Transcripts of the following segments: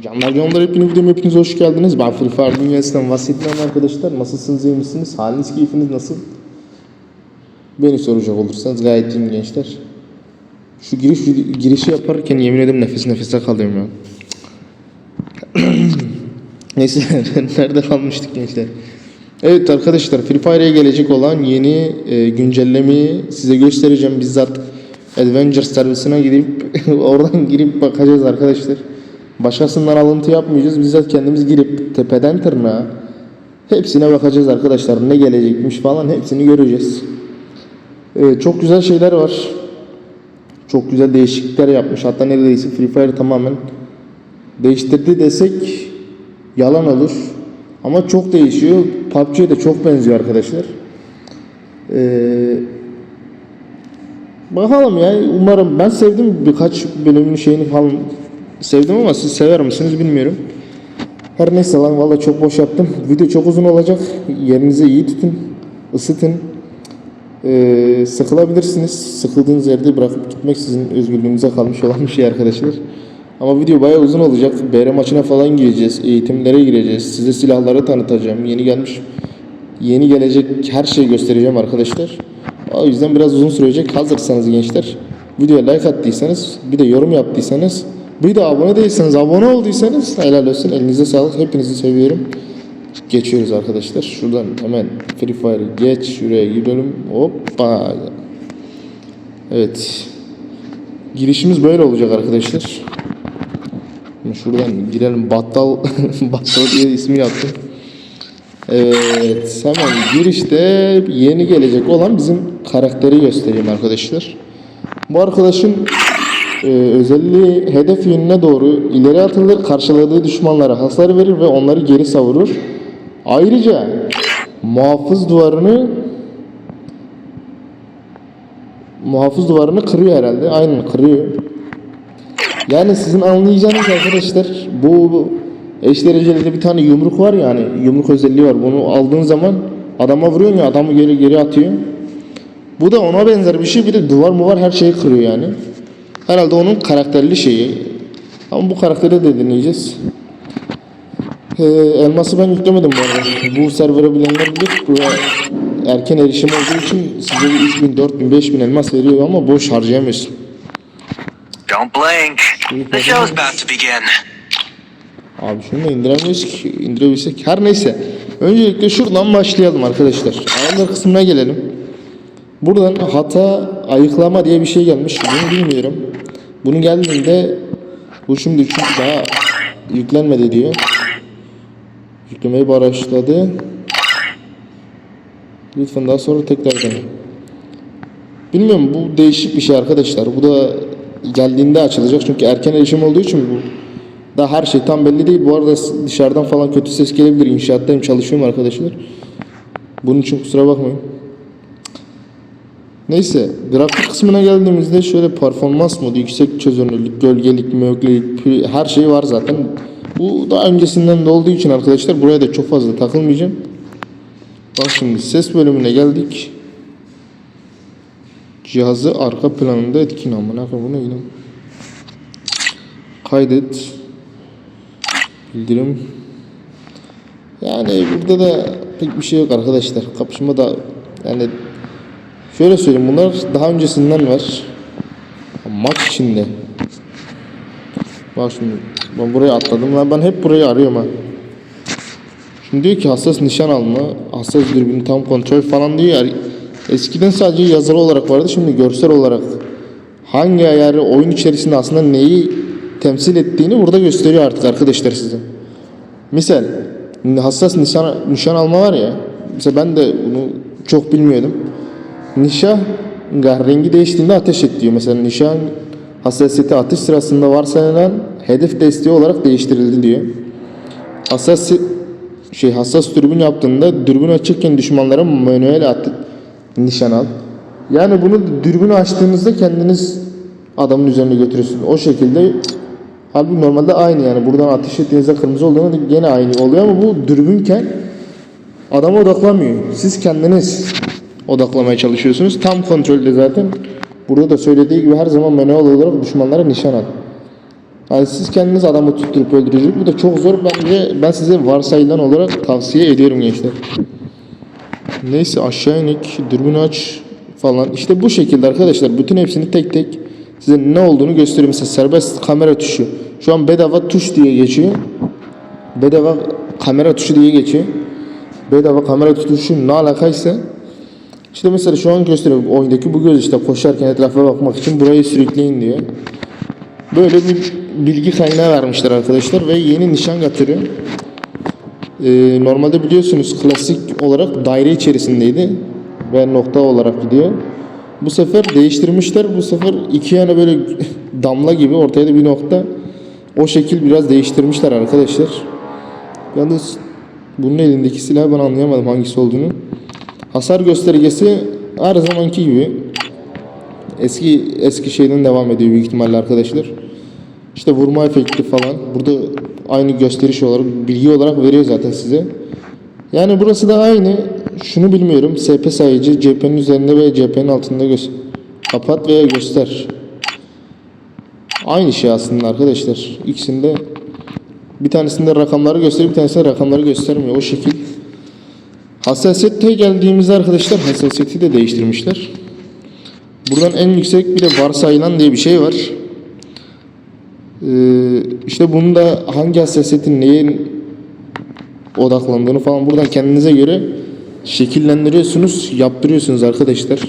Canlar canlar hepiniz videoma hepiniz hoş geldiniz. Ben Free Fire dünyasından bahsetmem arkadaşlar. Nasılsınız iyi misiniz? Haliniz keyfiniz nasıl? Beni soracak olursanız gayet iyiyim gençler. Şu giriş girişi yaparken yemin ederim nefes nefese kalıyorum ya. Neyse nerede kalmıştık gençler? Evet arkadaşlar Free Fire'e gelecek olan yeni e, güncellemeyi size göstereceğim. Bizzat Adventure servisine gidip oradan girip bakacağız arkadaşlar. Başkasından alıntı yapmayacağız. Bizzat kendimiz girip tepeden tırnağa hepsine bakacağız arkadaşlar. Ne gelecekmiş falan hepsini göreceğiz. Evet, çok güzel şeyler var. Çok güzel değişiklikler yapmış. Hatta neredeyse Free Fire tamamen değiştirdi desek yalan olur. Ama çok değişiyor. PUBG'ye de çok benziyor arkadaşlar. Ee, bakalım ya. Umarım ben sevdim birkaç bölümün şeyini falan sevdim ama siz sever misiniz bilmiyorum. Her neyse lan valla çok boş yaptım. Video çok uzun olacak. Yerinizi iyi tutun. ısıtın. Ee, sıkılabilirsiniz. Sıkıldığınız yerde bırakıp gitmek sizin özgürlüğünüze kalmış olan bir şey arkadaşlar. Ama video bayağı uzun olacak. BR maçına falan gireceğiz. Eğitimlere gireceğiz. Size silahları tanıtacağım. Yeni gelmiş, yeni gelecek her şeyi göstereceğim arkadaşlar. O yüzden biraz uzun sürecek. Hazırsanız gençler, videoya like attıysanız, bir de yorum yaptıysanız, bir de abone değilseniz, abone olduysanız helal olsun. Elinize sağlık. Hepinizi seviyorum. Geçiyoruz arkadaşlar. Şuradan hemen Free Fire geç. Şuraya girelim. Hoppa. Evet. Girişimiz böyle olacak arkadaşlar. Şuradan girelim. Battal Battal diye ismi yaptım. Evet. Hemen girişte yeni gelecek olan bizim karakteri göstereyim arkadaşlar. Bu arkadaşın e, özelliği hedef yönüne doğru ileri atılır, karşıladığı düşmanlara hasar verir ve onları geri savurur. Ayrıca muhafız duvarını muhafız duvarını kırıyor herhalde. Aynen kırıyor. Yani sizin anlayacağınız arkadaşlar bu, eş dereceli de bir tane yumruk var ya hani yumruk özelliği var. Bunu aldığın zaman adama vuruyorsun ya adamı geri geri atıyor. Bu da ona benzer bir şey. Bir de duvar mı var her şeyi kırıyor yani. Herhalde onun karakterli şeyi. Ama bu karakteri de deneyeceğiz. Ee, elması ben yüklemedim bu arada. Bu server'a bilenler bilir. Bu erken erişim olduğu için size bir 3000, 4000, 5000 elmas veriyor ama boş harcayamıyorsun. Don't blink. The show's about to begin. Abi şunu da indiremiyoruz ki. indirebilsek. Her neyse. Öncelikle şuradan başlayalım arkadaşlar. Ayarlar kısmına gelelim. Buradan hata ayıklama diye bir şey gelmiş. Bunu bilmiyorum. Bunu geldiğinde bu şimdi çünkü daha yüklenmedi diyor. Yüklemeyi başladı. Lütfen daha sonra tekrar dene. Bilmiyorum bu değişik bir şey arkadaşlar. Bu da geldiğinde açılacak çünkü erken erişim olduğu için bu daha her şey tam belli değil. Bu arada dışarıdan falan kötü ses gelebilir. İnşaattayım çalışıyorum arkadaşlar. Bunun için kusura bakmayın. Neyse grafik kısmına geldiğimizde şöyle performans modu, yüksek çözünürlük, gölgelik, möglelik pü- her şey var zaten. Bu daha öncesinden de olduğu için arkadaşlar buraya da çok fazla takılmayacağım. Bak şimdi ses bölümüne geldik. Cihazı arka planında etkin amına koyayım bu ne yine? Kaydet. Bildirim. Yani burada da pek bir şey yok arkadaşlar. Kapışma da yani şöyle söyleyeyim bunlar daha öncesinden var. Maç içinde. Bak şimdi ben buraya atladım lan ben hep burayı arıyorum ha. Şimdi diyor ki hassas nişan alma, hassas dürbün tam kontrol falan diyor ya. Eskiden sadece yazılı olarak vardı şimdi görsel olarak hangi ayarı oyun içerisinde aslında neyi temsil ettiğini burada gösteriyor artık arkadaşlar size. Misal hassas nişan, nişan alma var ya. Mesela ben de bunu çok bilmiyordum. Nişan rengi değiştiğinde ateş et diyor. Mesela nişan hassasiyeti atış sırasında varsayılan hedef desteği olarak değiştirildi diyor. Hassas şey hassas dürbün yaptığında dürbün açıkken düşmanlara manuel at nişan al. Yani bunu dürbünü açtığınızda kendiniz adamın üzerine götürüyorsunuz. O şekilde Halbuki normalde aynı yani buradan ateş ettiğinizde kırmızı olduğunda gene aynı oluyor ama bu dürbünken adama odaklamıyor. Siz kendiniz odaklamaya çalışıyorsunuz. Tam kontrolde zaten. Burada da söylediği gibi her zaman manuel olarak düşmanlara nişan al. Yani siz kendiniz adamı tutturup öldürecek. Bu da çok zor. Bence ben size varsayılan olarak tavsiye ediyorum gençler. Neyse aşağı inik, dürbünü aç falan. İşte bu şekilde arkadaşlar. Bütün hepsini tek tek size ne olduğunu göstereyim. Mesela serbest kamera tuşu. Şu an bedava tuş diye geçiyor. Bedava kamera tuşu diye geçiyor. Bedava kamera tuşu ne alakaysa. İşte mesela şu an gösteriyorum. Oyundaki bu göz işte koşarken etrafa bakmak için burayı sürükleyin diyor. Böyle bir bilgi kaynağı vermişler arkadaşlar ve yeni nişan getiriyor. Ee, normalde biliyorsunuz klasik olarak daire içerisindeydi ve nokta olarak gidiyor. Bu sefer değiştirmişler. Bu sefer iki yana böyle damla gibi ortaya da bir nokta. O şekil biraz değiştirmişler arkadaşlar. Yalnız bunun elindeki silahı ben anlayamadım hangisi olduğunu. Hasar göstergesi her zamanki gibi eski eski şeyden devam ediyor büyük ihtimalle arkadaşlar. İşte vurma efekti falan. Burada aynı gösteriş olarak, bilgi olarak veriyor zaten size. Yani burası da aynı. Şunu bilmiyorum. SP sayıcı cephenin üzerinde ve cephenin altında göster. Kapat veya göster. Aynı şey aslında arkadaşlar. İkisinde bir tanesinde rakamları gösteriyor, bir tanesinde rakamları göstermiyor. O şekil. Hassasiyete geldiğimizde arkadaşlar hassasiyeti de değiştirmişler. Buradan en yüksek bir de varsayılan diye bir şey var. Ee, işte bunu da hangi hassasiyetin neyin odaklandığını falan buradan kendinize göre şekillendiriyorsunuz, yaptırıyorsunuz arkadaşlar.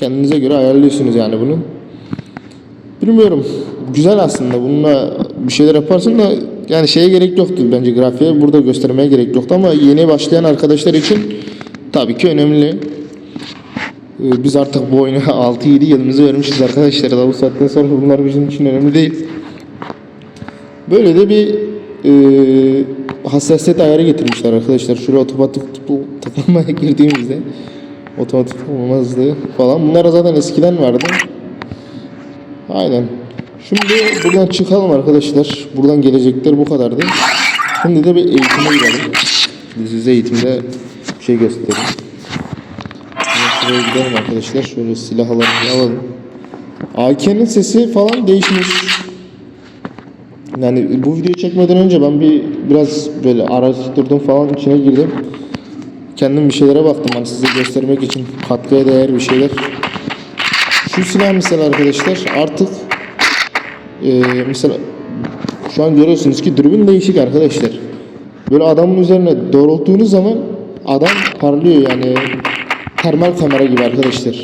Kendinize göre ayarlıyorsunuz yani bunu. Bilmiyorum. Güzel aslında. Bununla bir şeyler yaparsın da yani şeye gerek yoktu bence grafiğe. Burada göstermeye gerek yoktu ama yeni başlayan arkadaşlar için tabii ki önemli. Ee, Biz artık bu oyuna 6-7 yılımızı vermişiz arkadaşlar. Daha bu saatten sonra bunlar bizim için önemli değil. Böyle de bir e, hassasiyet ayarı getirmişler arkadaşlar. Şuraya otomatik tıkl- tıklamaya girdiğimizde otomatik olmazdı falan. Bunlar zaten eskiden vardı. Aynen. Şimdi buradan çıkalım arkadaşlar. Buradan gelecekler bu kadardı. Şimdi de bir eğitime girelim. Biz size eğitimde bir şey göstereyim. Şimdi şuraya gidelim arkadaşlar. Şöyle silahlarını alalım. AK'nin sesi falan değişmiş. Yani bu videoyu çekmeden önce ben bir biraz böyle araştırdım falan içine girdim. Kendim bir şeylere baktım hani size göstermek için katkıya değer bir şeyler. Şu silah mesela arkadaşlar artık eee, mesela şu an görüyorsunuz ki dürbün değişik arkadaşlar. Böyle adamın üzerine doğrulttuğunuz zaman adam parlıyor yani termal kamera gibi arkadaşlar.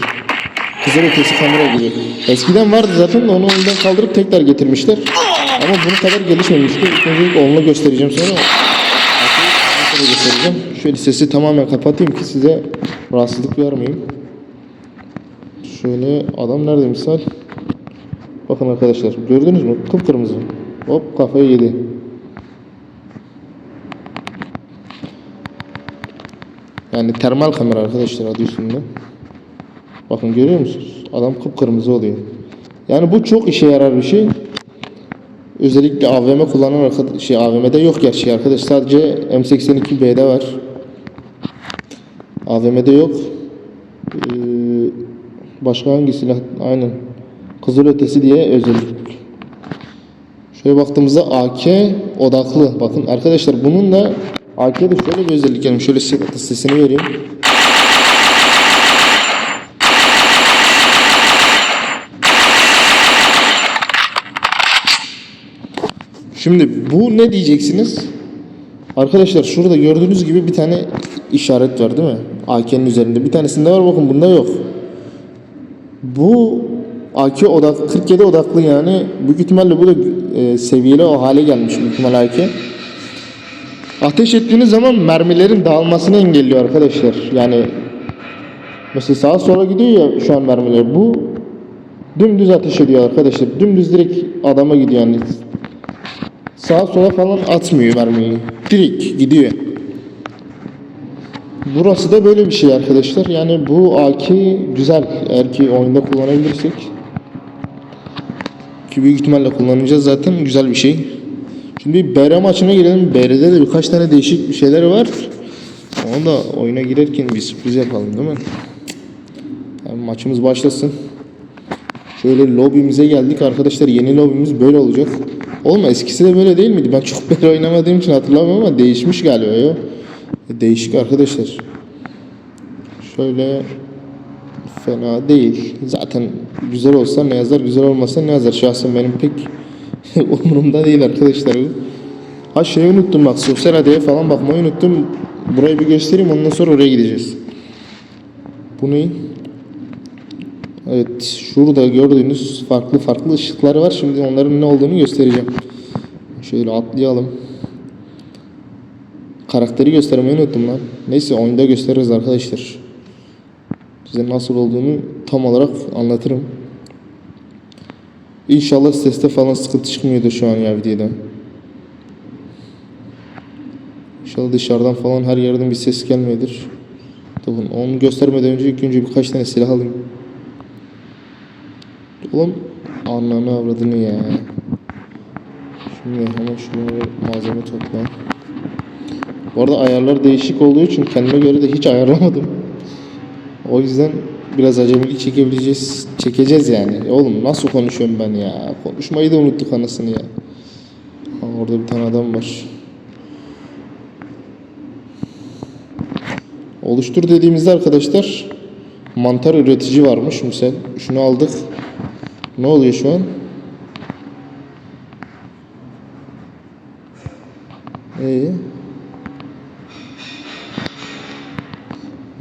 Kızıl ötesi kamera gibi. Eskiden vardı zaten de onu ondan kaldırıp tekrar getirmişler. Ama bunun kadar gelişmemişti. İlk onunla göstereceğim sonra göstereceğim. Şöyle sesi tamamen kapatayım ki size rahatsızlık vermeyeyim. Şöyle adam nerede misal? Bakın arkadaşlar gördünüz mü? Kıpkırmızı. Hop kafayı yedi. Yani termal kamera arkadaşlar adı üstünde. Bakın görüyor musunuz? Adam kıpkırmızı oluyor. Yani bu çok işe yarar bir şey. Özellikle AVM kullanan arkadaş, şey AVM'de yok gerçi arkadaş sadece M82B'de var. AVM'de yok. Ee, başka hangi silah? Aynen. Kızılötesi diye özellik. Şöyle baktığımızda AK odaklı. Bakın arkadaşlar bunun da AK'de şöyle bir özellik yani şöyle ses- sesini vereyim. Şimdi bu ne diyeceksiniz? Arkadaşlar şurada gördüğünüz gibi bir tane işaret var değil mi? AK'nin üzerinde. Bir tanesinde var bakın bunda yok. Bu AK odak 47 odaklı yani büyük ihtimalle bu da e, seviyeli o hale gelmiş büyük ihtimalle AK. Ateş ettiğiniz zaman mermilerin dağılmasını engelliyor arkadaşlar. Yani mesela sağa sola gidiyor ya şu an mermiler. Bu dümdüz ateş ediyor arkadaşlar. Dümdüz direkt adama gidiyor yani. Sağa sola falan atmıyor mermiyi. Direkt gidiyor. Burası da böyle bir şey arkadaşlar. Yani bu AK güzel. Eğer ki oyunda kullanabilirsek. Ki büyük ihtimalle kullanacağız zaten. Güzel bir şey. Şimdi BR maçına girelim. BR'de de birkaç tane değişik şeyler var. Onu da oyuna girerken bir sürpriz yapalım değil mi? Yani maçımız başlasın. Şöyle lobimize geldik arkadaşlar. Yeni lobimiz böyle olacak. Oğlum eskisi de böyle değil miydi? Ben çok beri oynamadığım için hatırlamıyorum ama değişmiş galiba ya. Değişik arkadaşlar. Şöyle fena değil. Zaten güzel olsa ne yazar, güzel olmasa ne yazar. Şahsen benim pek umurumda değil arkadaşlar. bu. Ha şeyi unuttum bak sosyal adaya falan bakmayı unuttum. Burayı bir göstereyim ondan sonra oraya gideceğiz. Bu ne? Evet şurada gördüğünüz farklı farklı ışıklar var. Şimdi onların ne olduğunu göstereceğim. Şöyle atlayalım. Karakteri göstermeyi unuttum lan. Neyse oyunda gösteririz arkadaşlar. Size nasıl olduğunu tam olarak anlatırım. İnşallah seste falan sıkıntı çıkmıyordur şu an ya videoda. İnşallah dışarıdan falan her yerden bir ses gelmiyordur. Tamam onu göstermeden önce ilk önce birkaç tane silah alayım. Oğlum ananı avradını ya. Şimdi hemen şuraya malzeme topla. Bu arada ayarlar değişik olduğu için kendime göre de hiç ayarlamadım. O yüzden biraz acemilik çekebileceğiz, çekeceğiz yani. Oğlum nasıl konuşuyorum ben ya? Konuşmayı da unuttuk anasını ya. Orada bir tane adam var. Oluştur dediğimizde arkadaşlar mantar üretici varmış misal. Şunu aldık. Ne oluyor şu an? Ee?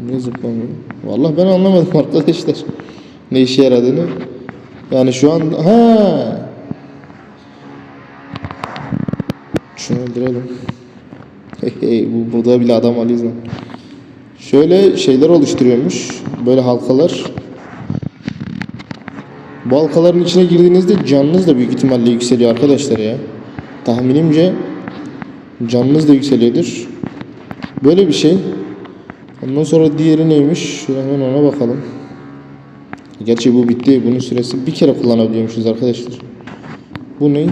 Ne zıplamıyor? Vallahi ben anlamadım arkadaşlar. Ne işe yaradığını. Yani şu an ha. Şunu öldürelim. Hey, bu burada bile adam alıyoruz lan. Şöyle şeyler oluşturuyormuş. Böyle halkalar. Bu halkaların içine girdiğinizde canınız da büyük ihtimalle yükseliyor arkadaşlar ya. Tahminimce canınız da yükseliyordur. Böyle bir şey. Ondan sonra diğeri neymiş? Hemen ona bakalım. Gerçi bu bitti. Bunun süresi bir kere kullanabiliyormuşuz arkadaşlar. Bu ne?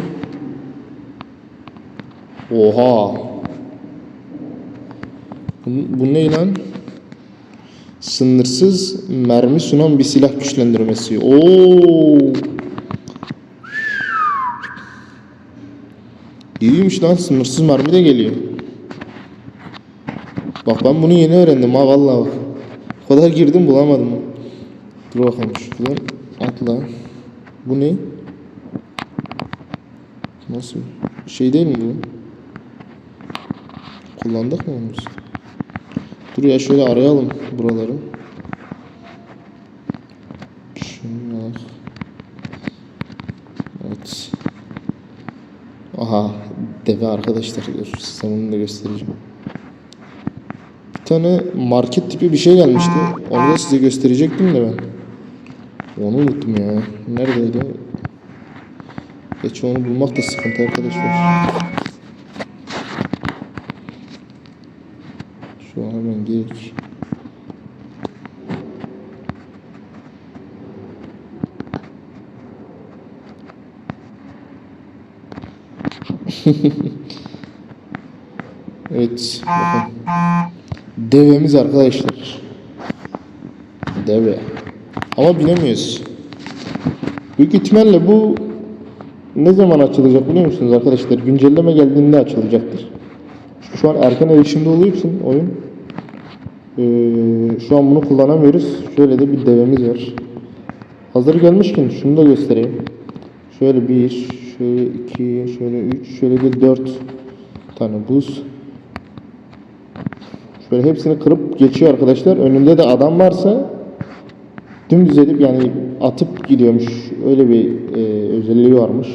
Oha. Bu, bu ne lan? Sınırsız mermi sunan bir silah güçlendirmesi. Oo. İyiymiş lan sınırsız mermi de geliyor. Bak ben bunu yeni öğrendim ha vallahi. O kadar girdim bulamadım. Dur bakalım şuradan atla. Bu ne? Nasıl? Şey değil mi bu? Kullandık mı onu? Dur ya şöyle arayalım buraları. Şunlar. Evet. Aha deve arkadaşlar size bunu da göstereceğim. Tane market tipi bir şey gelmişti. Onu da size gösterecektim de ben. Onu unuttum ya. Neredeydi? Geçi onu bulmak da sıkıntı arkadaşlar. Şu an hemen geç. evet. Bakın. Devemiz arkadaşlar. Deve. Ama binemiyoruz. Büyük ihtimalle bu ne zaman açılacak biliyor musunuz arkadaşlar? Güncelleme geldiğinde açılacaktır. Şu an erken erişimde olduğu için oyun ee, şu an bunu kullanamıyoruz. Şöyle de bir devemiz var. Hazır gelmişken şunu da göstereyim. Şöyle bir, şöyle iki, şöyle üç, şöyle de dört tane buz. Şöyle hepsini kırıp geçiyor arkadaşlar. Önünde de adam varsa dümdüz edip yani atıp gidiyormuş. Öyle bir e, özelliği varmış.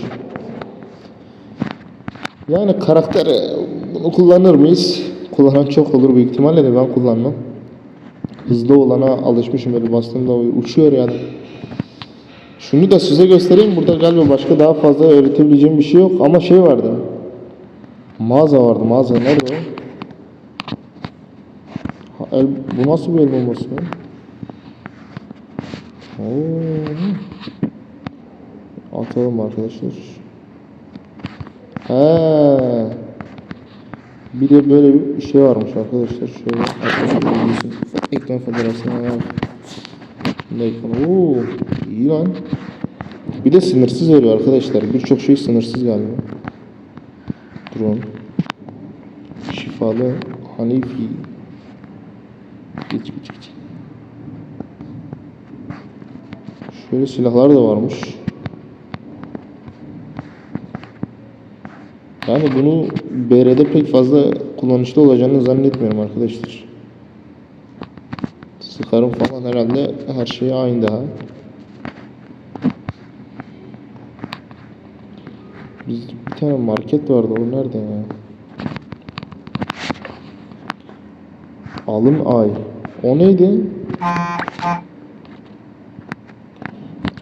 Yani karakter bunu kullanır mıyız? Kullanan çok olur büyük ihtimalle de ben kullanmam. Hızlı olana alışmışım böyle bastığımda uçuyor yani. Şunu da size göstereyim. Burada galiba başka daha fazla öğretebileceğim bir şey yok ama şey vardı. Mağaza vardı. Mağaza nerede o? Ha, el, bu nasıl bir el bombası ya? Oo. Atalım arkadaşlar. He. Bir de böyle bir şey varmış arkadaşlar. Şöyle arkadaşlar ekran federasyonu var. Ekran. Oo, iyi lan. Bir de sınırsız veriyor arkadaşlar. Birçok şey sınırsız galiba. Drone. Şifalı Hanifi. Geç geç geç. Şöyle silahlar da varmış. Yani bunu BR'de pek fazla kullanışlı olacağını zannetmiyorum arkadaşlar. Sıkarım falan herhalde her şey aynı daha. Biz bir tane market vardı o nerede ya? Alın ay. O neydi?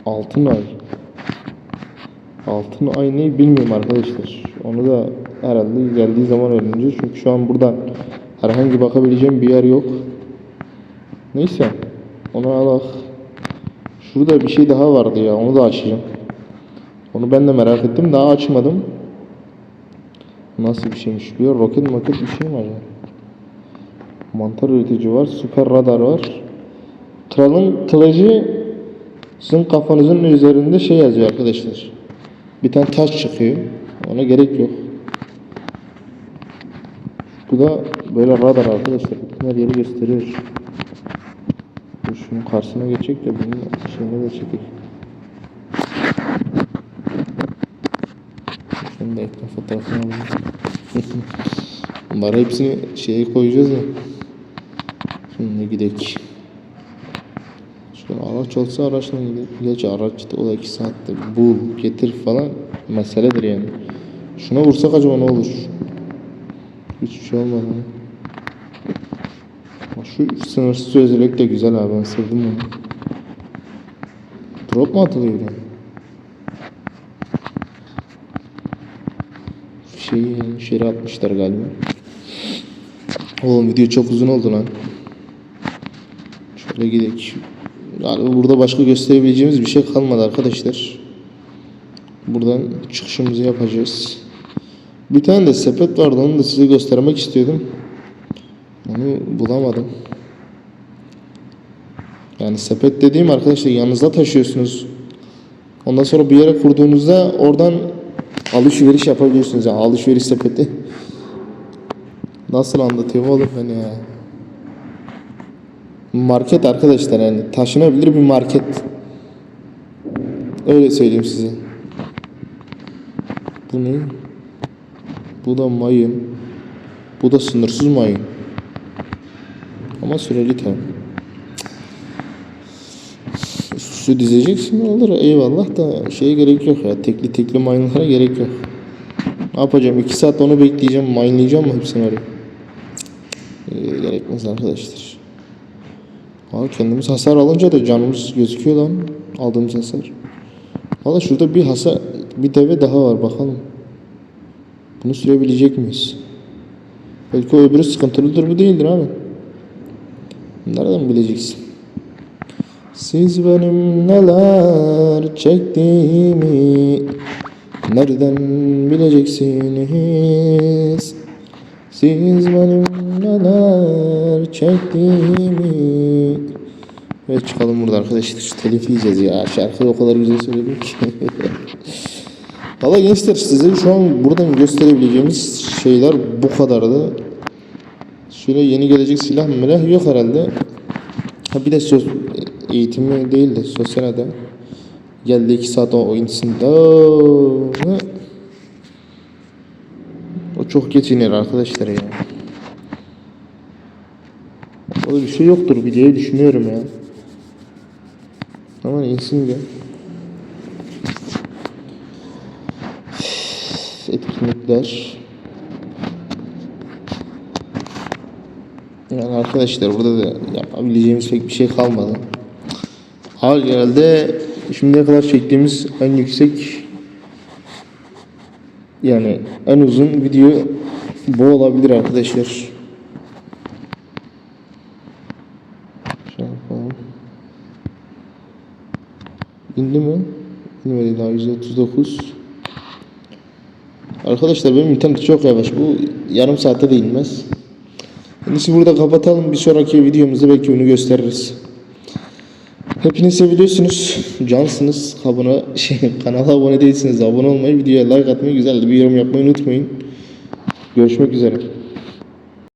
Altın ay. Altın ay ne bilmiyorum arkadaşlar. Onu da herhalde geldiği zaman öğreneceğiz. Çünkü şu an buradan herhangi bakabileceğim bir yer yok. Neyse. Onu alak. Şurada bir şey daha vardı ya. Onu da açacağım. Onu ben de merak ettim. Daha açmadım. Nasıl bir şeymiş diyor. Roket maket bir şey mi acaba? Mantar üretici var. Süper radar var. Kralın kılıcı sizin kafanızın üzerinde şey yazıyor arkadaşlar. Bir tane taş çıkıyor. Ona gerek yok. Bu da böyle radar arkadaşlar. Her yeri gösteriyor. Şunun karşısına geçecek de bunun şeyine de çekecek. Şunu da ekran fotoğrafını alayım. Bunları hepsini şeye koyacağız ya. Gidelim. Şöyle araç olsa araçla gidelim. Gerçi araç da o da 2 saatte bul, getir falan meseledir yani. Şuna vursak acaba ne olur? Hiçbir şey olmadı. Şu sınırsız özellik de güzel abi ben sevdim bunu. Drop mu atılıyor yani? Şeyi şeri atmışlar galiba. Oğlum video çok uzun oldu lan. Şöyle gidelim. Galiba burada başka gösterebileceğimiz bir şey kalmadı arkadaşlar. Buradan çıkışımızı yapacağız. Bir tane de sepet vardı onu da size göstermek istiyordum. Onu bulamadım. Yani sepet dediğim arkadaşlar yanınızda taşıyorsunuz. Ondan sonra bir yere kurduğunuzda oradan alışveriş yapabiliyorsunuz. Yani alışveriş sepeti. Nasıl anlatıyorum oğlum ben ya? Market arkadaşlar yani taşınabilir bir market. Öyle söyleyeyim size. Bu ne? Bu da mayın. Bu da sınırsız mayın. Ama süreli tabi. Su dizeceksin olur eyvallah da şeye gerek yok ya. Tekli tekli mayınlara gerek yok. Ne yapacağım? 2 saat onu bekleyeceğim. Mayınlayacağım mı hepsini oraya? Ee, gerekmez arkadaşlar. Abi kendimiz hasar alınca da canımız gözüküyor lan. Aldığımız hasar. Valla şurada bir hasar, bir deve daha var bakalım. Bunu sürebilecek miyiz? Belki o öbürü sıkıntılıdır bu değildir abi. Nereden bileceksin? Siz benim neler çektiğimi nereden bileceksiniz? Siz benim neler çektiğimi Evet çıkalım burada arkadaşlar. Telif yiyeceğiz ya. Şarkıyı o kadar güzel söyledim ki. Valla gençler size şu an buradan gösterebileceğimiz şeyler bu kadardı. Şöyle yeni gelecek silah milah yok herhalde. Ha bir de söz eğitimi değil de sosyal da geldi 2 saat o oyunsun da o çok geç iner arkadaşlar ya. O bir şey yoktur bir diye düşünüyorum ya. Ama insin de. Etkinlikler. Yani arkadaşlar burada da yapabileceğimiz pek bir şey kalmadı. Hal genelde şimdiye kadar çektiğimiz en yüksek yani en uzun video bu olabilir arkadaşlar. İndi mi? İnmedi daha 139. Arkadaşlar benim internet çok yavaş. Bu yarım saatte de inmez. İyisi burada kapatalım. Bir sonraki videomuzda belki bunu gösteririz. Hepiniz seviliyorsunuz. Cansınız. Abone, şey, kanala abone değilsiniz. Abone olmayı, videoya like atmayı, güzel bir yorum yapmayı unutmayın. Görüşmek üzere.